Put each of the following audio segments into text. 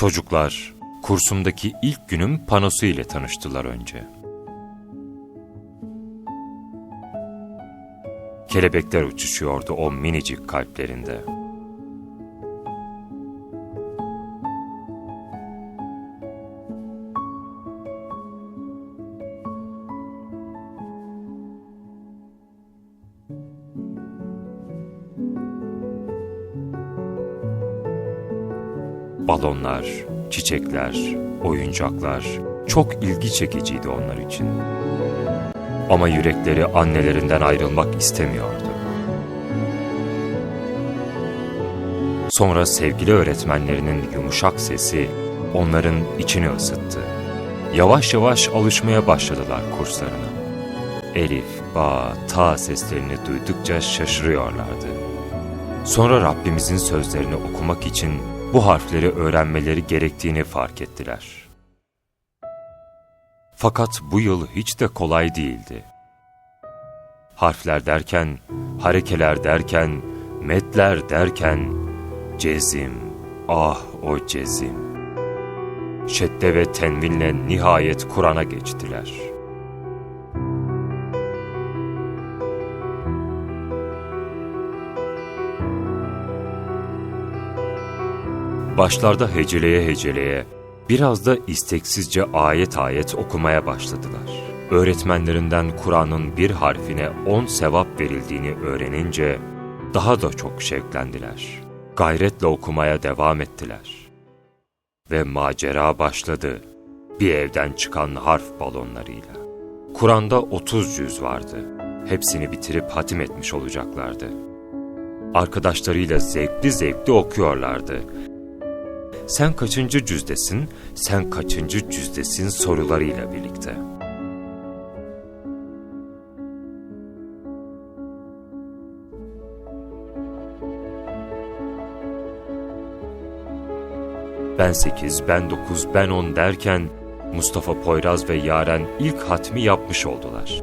Çocuklar kursumdaki ilk günün panosu ile tanıştılar önce. Kelebekler uçuşuyordu o minicik kalplerinde. Balonlar, çiçekler, oyuncaklar çok ilgi çekiciydi onlar için. Ama yürekleri annelerinden ayrılmak istemiyordu. Sonra sevgili öğretmenlerinin yumuşak sesi onların içini ısıttı. Yavaş yavaş alışmaya başladılar kurslarına. Elif, ba, ta seslerini duydukça şaşırıyorlardı. Sonra Rabbimizin sözlerini okumak için bu harfleri öğrenmeleri gerektiğini fark ettiler. Fakat bu yıl hiç de kolay değildi. Harfler derken, harekeler derken, metler derken, cezim, ah o cezim. Şedde ve tenvinle nihayet Kur'an'a geçtiler. Başlarda heceleye heceleye, biraz da isteksizce ayet ayet okumaya başladılar. Öğretmenlerinden Kur'an'ın bir harfine on sevap verildiğini öğrenince daha da çok şevklendiler. Gayretle okumaya devam ettiler. Ve macera başladı bir evden çıkan harf balonlarıyla. Kur'an'da 30 cüz vardı. Hepsini bitirip hatim etmiş olacaklardı. Arkadaşlarıyla zevkli zevkli okuyorlardı sen kaçıncı cüzdesin, sen kaçıncı cüzdesin sorularıyla birlikte. Ben sekiz, ben dokuz, ben on derken Mustafa Poyraz ve Yaren ilk hatmi yapmış oldular.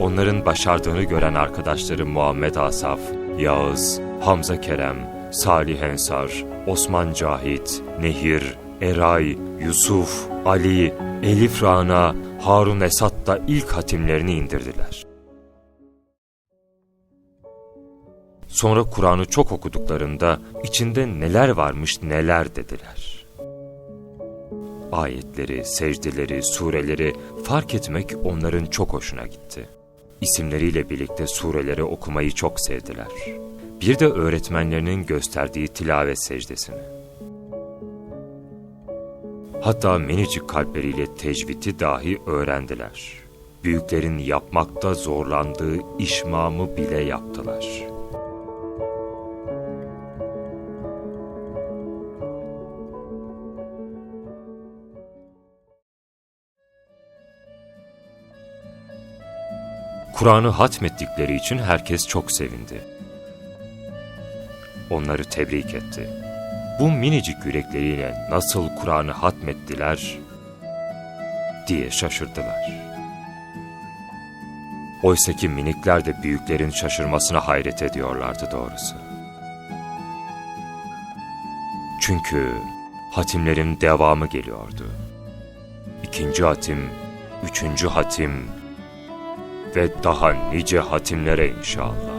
Onların başardığını gören arkadaşları Muhammed Asaf, Yağız, Hamza Kerem, Salih Ensar, Osman Cahit, Nehir, Eray, Yusuf, Ali, Elif Rana, Harun Esat da ilk hatimlerini indirdiler. Sonra Kur'an'ı çok okuduklarında içinde neler varmış neler dediler. Ayetleri, secdeleri, sureleri fark etmek onların çok hoşuna gitti. İsimleriyle birlikte sureleri okumayı çok sevdiler. Bir de öğretmenlerinin gösterdiği tilavet secdesini. Hatta minicik kalpleriyle tecviti dahi öğrendiler. Büyüklerin yapmakta zorlandığı işmamı bile yaptılar. Kur'an'ı hatmettikleri için herkes çok sevindi. Onları tebrik etti. Bu minicik yürekleriyle nasıl Kur'an'ı hatmettiler diye şaşırdılar. Oysaki minikler de büyüklerin şaşırmasına hayret ediyorlardı doğrusu. Çünkü hatimlerin devamı geliyordu. İkinci hatim, üçüncü hatim ve daha nice hatimlere inşallah.